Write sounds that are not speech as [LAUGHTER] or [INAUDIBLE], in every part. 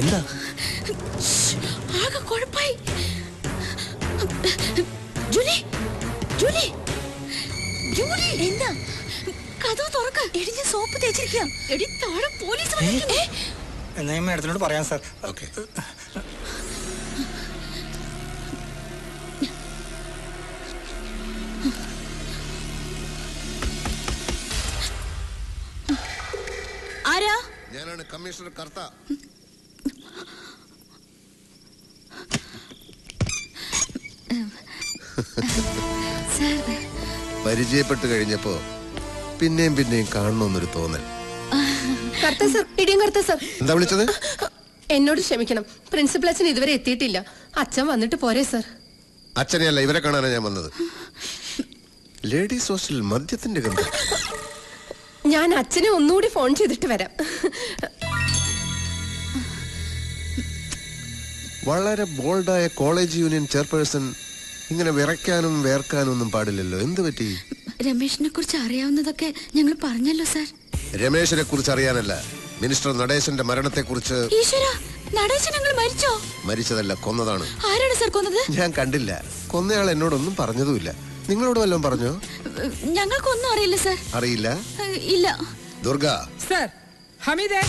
എന്താ? ആകെ കുഴപ്പായി. Julie Julie Julie. എന്താ? കഥവ് തുറക്ക. എടിഞ്ഞ സോപ്പ് തേച്ചിരിക്കാം. എടി താഴെ പോലീസ്. എന്നാ ഞാൻ മാഡത്തിനോട് പറയാം സാർ. ഓക്കെ. ആരാ? ഞാനാണ് കമ്മീഷണർ കർത്ത. പരിചയപ്പെട്ട് കഴിഞ്ഞപ്പോ പിന്നെയും പിന്നെയും കാണണമെന്നൊരു തോന്നൽ. കർത്ത സർ ഇടിയും കർത്ത സർ. എന്താ വിളിച്ചത്? എന്നോട് ക്ഷമിക്കണം. പ്രിൻസിപ്പൽ അച്ഛൻ ഇതുവരെ എത്തിയിട്ടില്ല. അച്ഛൻ വന്നിട്ട് പോരെ സർ. അച്ഛനെയല്ല ഇവരെ കാണാനാ ഞാൻ വന്നത്. ലേഡീസ് ഹോസ്റ്റലിൽ മദ്യത്തിന്റെ ഗന്ധം. ഞാൻ അച്ഛനെ ഒന്നുകൂടി ഫോൺ ചെയ്തിട്ട് വരാം. വളരെ ബോൾഡായ കോളേജ് യൂണിയൻ ചെയർപേഴ്സൺ ഇങ്ങനെ വിറയ്ക്കാനും വേർക്കാനും ഒന്നും പാടില്ലല്ലോ. എന്ത് പറ്റി? രമേശിനെ കുറിച്ച് അറിയാവുന്നതൊക്കെ ഞങ്ങൾ പറഞ്ഞല്ലോ സാർ. രമേശിനെ കുറിച്ച് അറിയാനല്ല. മിനിസ്റ്റർ നടേശന്റെ മരണത്തെ കുറിച്ച് മരിച്ചോ? മരിച്ചതല്ല കൊന്നതാണ്. ആരാണ് സാർ കൊന്നത്? ഞാൻ കണ്ടില്ല. കൊന്നയാൾ എന്നോടൊന്നും പറഞ്ഞതുമില്ല. നിങ്ങളോട് വല്ലതും പറഞ്ഞോ? ഞങ്ങൾക്കൊന്നും അറിയില്ല സാർ. അറിയില്ല? ഇല്ല. ദുർഗ. സാർ ഹമീദേ.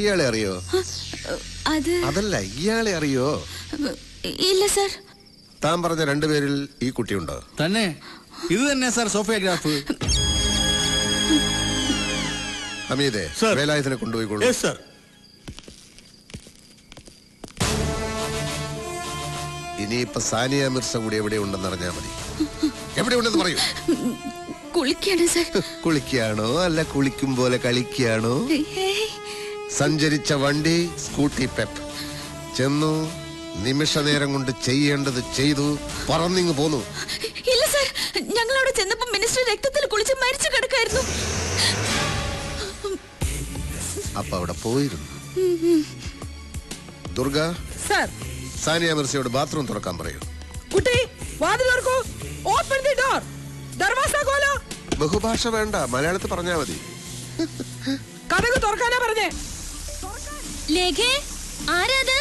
ഇയാളെ അറിയോ? അത് അതല്ല ഇയാളെ അറിയോ? ഇല്ല സർ. താൻ പറഞ്ഞ രണ്ടുപേരിൽ ഈ കുട്ടിയുണ്ടോ? തന്നെ? ഇത് തന്നെ സാർ സോഫിയോഗ്രാഫ്. അമീതെ Sir. വേലായുധനെ കൊണ്ടുപോയിക്കോളൂ സർ. ഇനിയിപ്പോ സാനിയ മിർസ കൂടി എവിടെ ഉണ്ടെന്ന് അറിഞ്ഞാ മതി. എവിടെ ഉണ്ടെന്ന് പറയൂ. കുളിക്കാണ് സർ. കുളിക്കാണോ? അല്ല കുളിക്കും പോലെ കളിക്കാണോ? സഞ്ചരിച്ച വണ്ടി സ്കൂട്ടി പെപ്പ്. ചെന്നു നിമിഷ നേരം കൊണ്ട് ചെയ്യേണ്ടത് ചെയ്തു പറന്നിങ് പോന്നു. ഇല്ല സർ ഞങ്ങൾ അവിടെ ചെന്നപ്പോ മിനിസ്റ്റർ രക്തത്തിൽ കുളിച്ച് മരിച്ചു കിടക്കായിരുന്നു. അപ്പൊ അവിടെ പോയിരുന്നു. ദുർഗ സർ. സാനിയ മിർസയോട് ബാത്റൂം തുറക്കാൻ പറയൂ. കുട്ടി വാതിൽ തുറക്കൂ. ഓപ്പൺ ദി ഡോർ ദർവാസ ബഹുഭാഷ വേണ്ട മലയാളത്തിൽ പറഞ്ഞാ മതി. കഥക് തുറക്കാനാ പറഞ്ഞേ. ലേഖേ ആരാത്?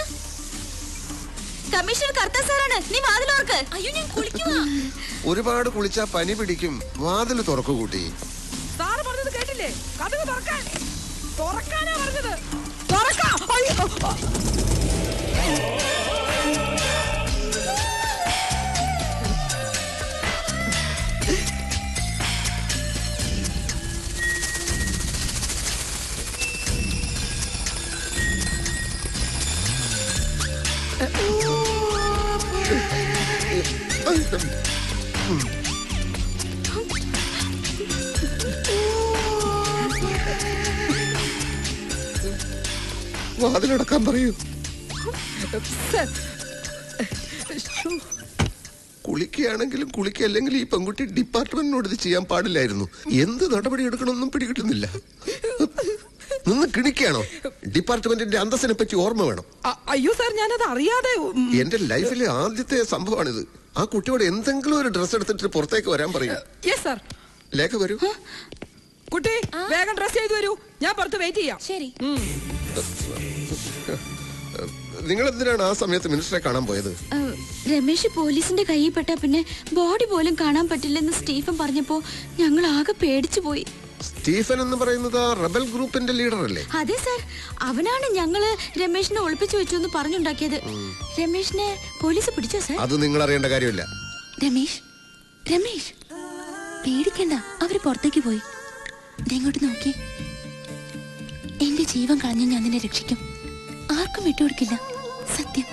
കമ്മീഷണർ കർത്ത സാറാണ്. നീ വാതിലോർക്ക് അയ്യോ ഞാൻ കുളിക്കുക ഒരുപാട് കുളിച്ചാ പനി പിടിക്കും. വാതിൽ തുറക്കു കൂട്ടി. സാറ് പറഞ്ഞത് കേട്ടില്ലേ? കഥക് തുറക്കാൻ. തുറക്കാനാ പറഞ്ഞത്. തുറക്കാം. അയ്യോ. വാതിലടക്കാൻ പറയൂ. കുളിക്കുകയാണെങ്കിലും കുളിക്കല്ലെങ്കിൽ ഈ പെൺകുട്ടി ഡിപ്പാർട്ട്മെന്റിനോട് ഇത് ചെയ്യാൻ പാടില്ലായിരുന്നു. എന്ത് നടപടി എടുക്കണമെന്നും പിടികിട്ടുന്നില്ല. നിന്ന് കിണിക്കുകയാണോ ഡിപ്പാർട്ട്മെന്റിന്റെ അന്തസ്സിനെ പറ്റി ഓർമ്മ വേണം. അയ്യോ സാർ ഞാനത് അറിയാതെ എന്റെ ലൈഫിലെ ആദ്യത്തെ സംഭവമാണിത്. ആ കുട്ടിയോട് എന്തെങ്കിലും ഒരു ഡ്രസ് എടുത്തിട്ട് പുറത്തേക്ക് വരാൻ പറയൂ. ലേഖ വരൂ. കുട്ടി വേഗം ഡ്രസ് ചെയ്തു വരൂ. ഞാൻ പുറത്ത് വെയിറ്റ് ചെയ്യാം. ശരി. നിങ്ങൾ എന്തിനാണ് ആ സമയത്ത് മിനിസ്റ്ററെ കാണാൻ പോയത്? രമേശ് പോലീസിന്റെ കയ്യിൽ പെട്ട പിന്നെ ബോഡി പോലും കാണാൻ പറ്റില്ലെന്ന് സ്റ്റീഫൻ പറഞ്ഞപ്പോ ഞങ്ങൾ ആകെ പേടിച്ചു പോയി. സ്റ്റീഫൻ എന്ന് പറയുന്നത് റബൽ ഗ്രൂപ്പിന്റെ ലീഡർ അല്ലേ? അതെ സർ. അവനാണ് ഞങ്ങൾ രമേശിനെ ഒളിപ്പിച്ചു വെച്ചു എന്ന് പറഞ്ഞുണ്ടാക്കിയത്. രമേശിനെ പോലീസ് പിടിച്ചോ സർ? അത് നിങ്ങൾ അറിയേണ്ട കാര്യമില്ല. രമേഷ് രമേഷ് പേടിക്കണ്ട അവർ പുറത്തേക്ക് പോയി. ഇങ്ങോട്ട് നോക്കി. എന്റെ ജീവൻ കളഞ്ഞ് ഞാൻ നിന്നെ രക്ഷിക്കും. ആർക്കും വിട്ടുകൊടുക്കില്ല. സത്യം.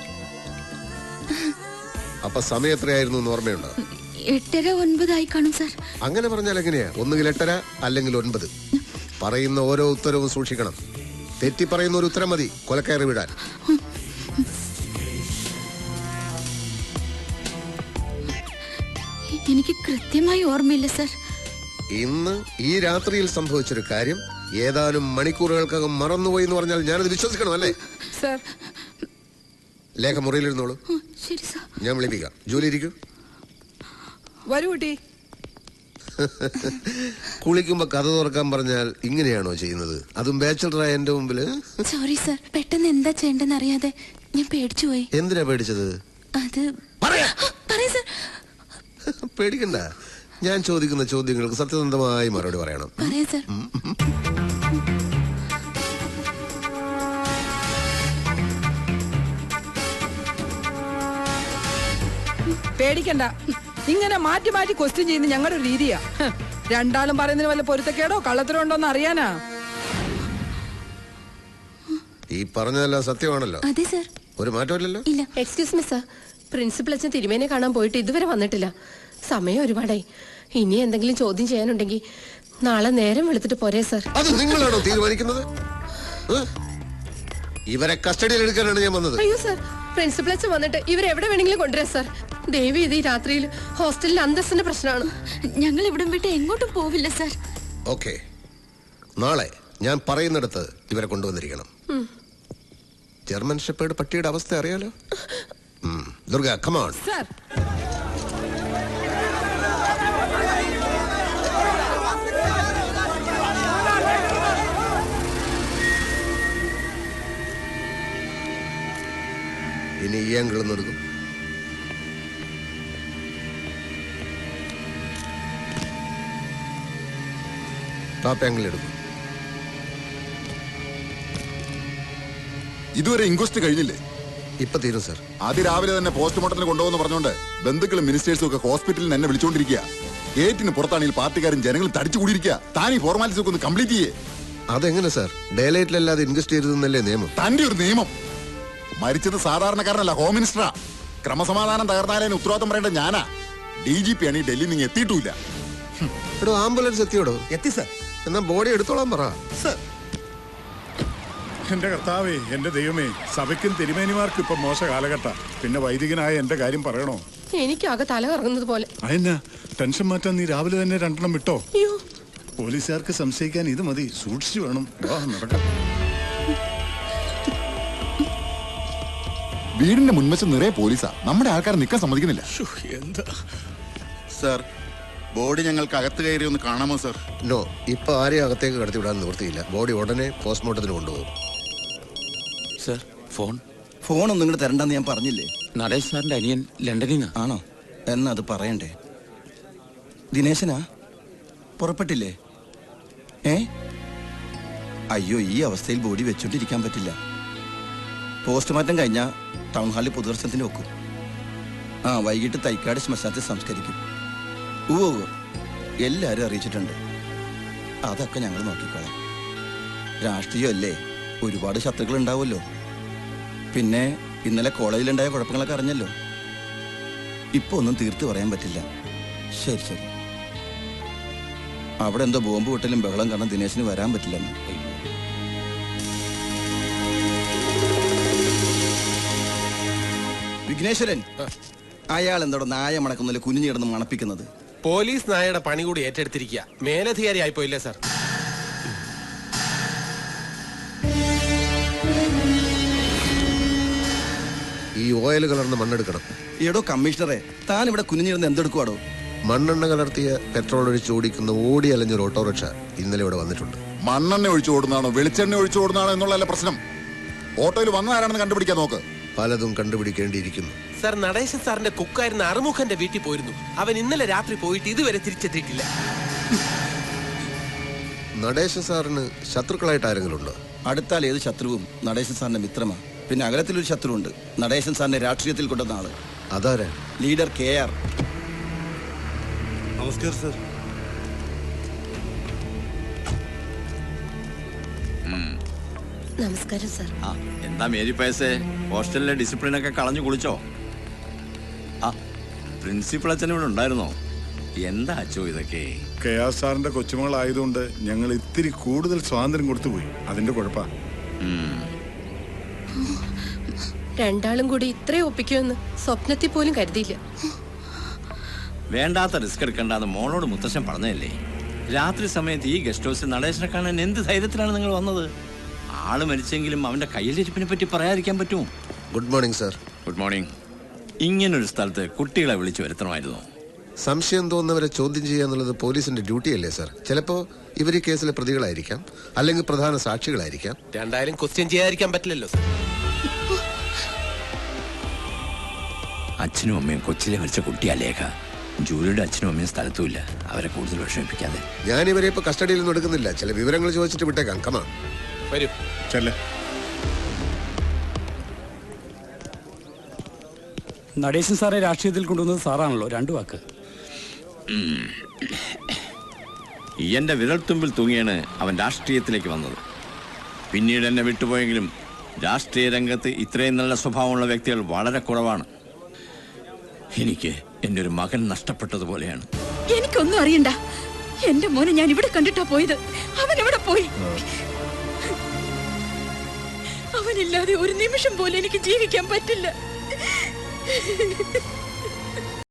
അപ്പൊ സമയം എത്രയായിരുന്നു ഓർമ്മയുണ്ടോ? എട്ടര ഒൻപതായി കാണും സാർ. അങ്ങനെ പറഞ്ഞാൽ എങ്ങനെയാ? ഒന്നുകിൽ എട്ടര അല്ലെങ്കിൽ ഒൻപത്. പറയുന്ന ഓരോ ഉത്തരവും സൂക്ഷിക്കണം. തെറ്റി പറയുന്ന ഒരു ഉത്തരം മതി. കൊലക്കയറി വിടാൻ. എനിക്ക് കൃത്യമായി ഓർമ്മയില്ല സാർ. ഇന്ന് ഈ രാത്രിയിൽ സംഭവിച്ചൊരു കാര്യം ഏതാനും മണിക്കൂറുകൾക്കകം മറന്നുപോയി എന്ന് പറഞ്ഞാൽ ഞാനത് വിശ്വസിക്കണം അല്ലേ? സാർ. ലേഖ മുറിയിലിരുന്നോളൂ. ഞാൻ വിളിപ്പിക്കാം. ജോലി ഇരിക്കൂ. വരൂ കുട്ടി. [LAUGHS] കുളിക്കുമ്പോ കഥ തുറക്കാൻ പറഞ്ഞാൽ ഇങ്ങനെയാണോ ചെയ്യുന്നത്? അതും ബാച്ചലറായ എന്റെ മുമ്പിൽ? സോറി സർ പെട്ടെന്ന് എന്താ ചെയ്യണ്ടെന്ന് അറിയാതെ ഞാൻ പേടിച്ചു പോയി. എന്തിനാ പേടിച്ചത്? അത് പറയാ. [GASPS] പറയ സർ [LAUGHS] പേടിക്കണ്ട. ഞാൻ ചോദിക്കുന്ന ചോദ്യങ്ങൾക്ക് സത്യസന്ധമായി മറുപടി പറയണം. പറയാ സർ പേടിക്കണ്ട. ഇങ്ങനെ മാറ്റി മാറ്റി ക്വസ്റ്റ്യൻ ചെയ്യുന്ന ഞങ്ങളുടെ ഒരു രീതിയാ. രണ്ടാലും രണ്ടാളും പറയുന്നതിന് വല്ല പൊരുത്തക്കേടോ? കള്ളത്തരോ ഉണ്ടോന്ന് അറിയാനാ? ഈ പറഞ്ഞതെല്ലാം സത്യമാണല്ലോ. അതെ സർ ഒരു മാറ്റമില്ലല്ലോ? ഇല്ല. എക്സ്ക്യൂസ് മി സർ പ്രിൻസിപ്പൽ അച്ഛൻ തിരുമേനെ കാണാൻ പോയിട്ട് ഇതുവരെ വന്നിട്ടില്ല. സമയം ഒരുപാടായി. ഇനി എന്തെങ്കിലും ചോദ്യം ചെയ്യാനുണ്ടെങ്കിൽ നാളെ നേരം വെളുത്തിട്ട് പോരേ സർ അത് നിങ്ങളാണോ തീരുമാനിക്കുന്നത്? ഇവരെ കസ്റ്റഡിയിൽ എടുക്കാനാണ് ഞാൻ വന്നത്. അയ്യോ സർ പ്രിൻസിപ്പൽ അച്ഛൻ വന്നിട്ട് ഇവരെ എവിടെ വേണമെങ്കിലും കൊണ്ടുവരാം സർ ദേവി ഇത് ഈ രാത്രിയിൽ ഹോസ്റ്റലിൽ അന്തസ്സിന്റെ പ്രശ്നമാണ്. ഞങ്ങൾ ഇവിടം വിട്ട് എങ്ങോട്ടും പോവില്ല സർ. ഓക്കെ. നാളെ ഞാൻ പറയുന്നിടത്ത് ഇവരെ കൊണ്ടുവന്നിരിക്കണം. ജർമ്മൻ ഷെപ്പേഡ് പട്ടിയുടെ അവസ്ഥ അറിയാലോ? ഉം. Durga come on sir. ഇനി ഈ ആംഗിൾ ടോപ്പ് ആംഗിൾ എടുക്കും. ഇതുവരെ ഇൻക്വസ്റ്റ് കഴിഞ്ഞില്ലേ? ഇപ്പൊ തീരും സർ ആദ്യ രാവിലെ തന്നെ പോസ്റ്റ്മോർട്ടത്തിന് കൊണ്ടുപോകുന്ന പറഞ്ഞോണ്ട് ബന്ധുക്കളും മിനിസ്റ്റേഴ്സും ഒക്കെ ഹോസ്പിറ്റലിൽ എന്നെ വിളിച്ചോണ്ടിരിക്കുക ഗേറ്റിന് പുറത്താണെങ്കിൽ പാർട്ടിക്കാരും ജനങ്ങളും തടിച്ചു കൂടിയിരിക്കുക താൻ ഈ ഫോർമാലിറ്റീസ് ഒക്കെ ഒന്ന് കംപ്ലീറ്റ് ചെയ്യേ. അതെങ്ങനെ സർ ഡേ ലൈറ്റിലല്ലാതെ ഇൻവെസ്റ്റ് ചെയ്തതെന്നല്ലേ നിയമം? തന്റെ ഒരു നിയമം. മരിച്ചത് സാധാരണക്കാരനല്ല ഹോം മിനിസ്റ്ററാ ക്രമസമാധാനം തകർന്നാലേ ഉത്തരവാദിത്തം പറയേണ്ട ഞാനാ. ഡി ജി പി ആണ് ഈ ഡൽഹിയിൽ നിങ്ങൾ എത്തിയിട്ടില്ല എടോ ആംബുലൻസ് എത്തിയോടോ? എത്തി സർ എന്നാ ബോഡി എടുത്തോളാൻ പറ. സർ. എന്റെ കർത്താവേ എന്റെ ദൈവമേ സഭയ്ക്കും തിരുമേനിമാർക്കും ഇപ്പൊ മോശ കാലഘട്ട. പിന്നെ വൈദികനായ എന്റെ കാര്യം പറയണോ? എനിക്കാകെ തല കറങ്ങുന്നത് പോലെ. അതെന്നാ? ടെൻഷൻ മാറ്റാൻ നീ രാവിലെ തന്നെ രണ്ടെണ്ണം വിട്ടോ? അയ്യോ. പോലീസുകാർക്ക് സംശയിക്കാൻ ഇത് മതി. സൂക്ഷിച്ചു വേണം. വാ നടക്കാം വീടിന്റെ മുൻവശം നിറയെ പോലീസാ. നമ്മുടെ ആൾക്കാർ നിൽക്കാൻ സമ്മതിക്കുന്നില്ല. എന്താ? സർ ബോഡി ഞങ്ങൾക്ക് അകത്ത് കയറി ഒന്ന് കാണാമോ സർ? നോ ഇപ്പൊ ആരെയും അകത്തേക്ക് കടത്തി വിടാൻ നിവൃത്തിയില്ല. ബോഡി ഉടനെ പോസ്റ്റ്മോർട്ടത്തിന് കൊണ്ടുപോകും. Sir phone. ഫോൺ ഒന്നും ഇങ്ങോട്ട് തരണ്ടെന്ന് ഞാൻ പറഞ്ഞില്ലേ? നടേശ് സാറിന്റെ അനിയൻ ലണ്ടനിൽ നിന്ന് ആണോ? എന്നാ അത് പറയണ്ടേ? ദിനേശനാ? പുറപ്പെട്ടില്ലേ? ഏ? അയ്യോ ഈ അവസ്ഥയിൽ ബോഡി വെച്ചോണ്ടിരിക്കാൻ പറ്റില്ല. പോസ്റ്റ്മോർട്ടം കഴിഞ്ഞാൽ ടൗൺ ഹാളിൽ പൊതുദർശനത്തിന് വെക്കും. ആ വൈകിട്ട് തൈക്കാട് ശ്മശാനത്തിൽ സംസ്കരിക്കും. ഉവ്വ് എല്ലാവരും അറിയിച്ചിട്ടുണ്ട്. അതൊക്കെ ഞങ്ങൾ നോക്കിക്കോളാം. രാഷ്ട്രീയമല്ലേ ഒരുപാട് ശത്രുക്കൾ ഉണ്ടാവുമല്ലോ. പിന്നെ ഇന്നലെ കോളേജിലുണ്ടായ കുഴപ്പങ്ങളൊക്കെ അറിഞ്ഞല്ലോ. ഇപ്പൊ ഒന്നും തീർത്ത് പറയാൻ പറ്റില്ല. ശരി ശരി. അവിടെ എന്തോ ബോംബ് പൊട്ടലും ബഹളം കാരണം ദിനേശിന് വരാൻ പറ്റില്ലെന്ന്. വിഘ്നേശ്വരൻ അയാൾ എന്തോ നായ മണക്കുന്നതിൽ കുഞ്ഞു കിടന്ന് മണപ്പിക്കുന്നത്. പോലീസ് നായയുടെ പണി കൂടി ഏറ്റെടുത്തിരിക്കുക. മേലധികാരി ആയിപ്പോയില്ലേ സാർ? ഈ ഓയിൽ കലർന്ന മണ്ണെടുക്കണം. എടോ കമ്മീഷണറെ താൻ ഇവിടെ കുഞ്ഞിരുന്ന് എന്തെടുക്കുവാടോ? മണ്ണെണ്ണ കലർത്തിയ പെട്രോൾ ഒഴിച്ച് ഓടിക്കുന്ന ഓടി അലഞ്ഞൊരു ഓട്ടോറിക്ഷ ഇന്നലെ ഇവിടെ വന്നിട്ടുണ്ട്. മണ്ണെണ്ണ ഒഴിച്ചു ഓടുന്നതാണോ വെളിച്ചെണ്ണ ഒഴിച്ചു ഓടുന്നതാണോ എന്നുള്ളതല്ല പ്രശ്നം? ഓട്ടോയിൽ വന്ന ആരാണെന്ന് കണ്ടുപിടിക്കാൻ നോക്ക്. പലതും കണ്ടുപിടിക്കേണ്ടിയിരിക്കുന്നു. സർ നടേശൻ സാറിന്റെ കുക്കായിരുന്ന അറുമുഖന്റെ വീട്ടിൽ പോയിരുന്നു. അവൻ ഇന്നലെ രാത്രി പോയിട്ട് ഇതുവരെ തിരിച്ചെത്തിയിട്ടില്ല. നടേശൻ സാറിന് ശത്രുക്കളായിട്ട് ആരെങ്കിലും ഉണ്ടോ അടുത്താൽ ഏത് ശത്രുവും നടേശൻ സാറിന്റെ മിത്രമാ. പിന്നെ അകലത്തിലൊരു ശത്രുവുണ്ട്. നടേശൻ സാറിന്റെ രാഷ്ട്രീയത്തിൽ കൊണ്ടുവന്ന ആൾ. അതാരാ? Leader K R. നമസ്കാരം സർ. നമസ്കാരം സർ ആ എന്താ മേരി പയസേ? ഹോസ്റ്റലിലെ ഡിസിപ്ലിൻ ഒക്കെ കളഞ്ഞു കുളിച്ചോ? ആ പ്രിൻസിപ്പൾ അച്ഛൻ ഇവിടെ ഉണ്ടായിരുന്നോ? എന്താ അച്ചോ ഇതൊക്കെ? കെ ആർ സാറിന്റെ കൊച്ചുമകളായതുകൊണ്ട് ഞങ്ങൾ ഇത്തിരി കൂടുതൽ സ്വാതന്ത്ര്യം കൊടുത്തുപോയി അതിന്റെ കുഴപ്പാ. രണ്ടാളും കൂടി ഇത്രയും ഒപ്പിക്കുമെന്ന് സ്വപ്നത്തിൽ പോലും കരുതിയില്ല. വേണ്ടാത്ത റിസ്ക് എടുക്കണ്ടെന്ന് മോളോട് മുത്തശ്ശൻ പറഞ്ഞതല്ലേ? രാത്രി സമയത്ത് ഈ ഗസ്റ്റ് ഹൗസിൽ നടേശനെ കാണാൻ എന്ത് ധൈര്യത്തിലാണ് നിങ്ങൾ വന്നത്? ആൾ മരിച്ചെങ്കിലും അവന്റെ കയ്യിലിരിപ്പിനെ പറ്റി പറയാതിരിക്കാൻ പറ്റുമോ? Good morning sir good morning ഇങ്ങനൊരു സ്ഥലത്ത് കുട്ടികളെ വിളിച്ചു വരുത്തണമായിരുന്നു. സംശയം തോന്നുന്നവരെ ചോദ്യം ചെയ്യുക എന്നുള്ളത് പോലീസിന്റെ ഡ്യൂട്ടിയല്ലേ സർ ചിലപ്പോ ഇവർ ഈ കേസിലെ പ്രതികളായിരിക്കാം അല്ലെങ്കിൽ പ്രധാന സാക്ഷികളായിരിക്കാം. രണ്ടായാലും ക്വസ്റ്റ്യൻ ചെയ്യാതിരിക്കാൻ പറ്റില്ലല്ലോ സർ അച്ഛനും അമ്മയും കൊച്ചിലെ മരിച്ച കുട്ടിയാ ലേഖ. ജൂലിയുടെ അച്ഛനും അമ്മയും സ്ഥലത്തുമില്ല അവരെ കൂടുതൽ വിഷമിപ്പിക്കാതെ. ഞാൻ ഇവരെ ഇപ്പൊ കസ്റ്റഡിയിൽ നിന്ന് എടുക്കുന്നില്ല. ചില വിവരങ്ങൾ ചോദിച്ചിട്ട് വിട്ടേക്കാം. കമാ വരൂ. ചെല്ലേ. നടേശൻ സാറെ രാഷ്ട്രീയത്തിൽ കൊണ്ടുവന്നത് സാറാണല്ലോ രണ്ടു വാക്ക്. എന്റെ വിരൽത്തുമ്പിൽ തൂങ്ങിയാണ് അവൻ രാഷ്ട്രീയത്തിലേക്ക് വന്നത്. പിന്നീട് എന്നെ വിട്ടുപോയെങ്കിലും രാഷ്ട്രീയ രംഗത്ത് ഇത്രയും നല്ല സ്വഭാവമുള്ള വ്യക്തികൾ വളരെ കുറവാണ്. എനിക്ക് എന്റെ ഒരു മകൻ നഷ്ടപ്പെട്ടതുപോലെയാണ്. എനിക്കൊന്നും അറിയണ്ട. എന്റെ മോനെ ഞാൻ ഇവിടെ കണ്ടിട്ടാ പോയത്. അവൻ ഇവിടെ പോയി? അവനില്ലാതെ ഒരു നിമിഷം പോലും എനിക്ക് ജീവിക്കാൻ പറ്റില്ല.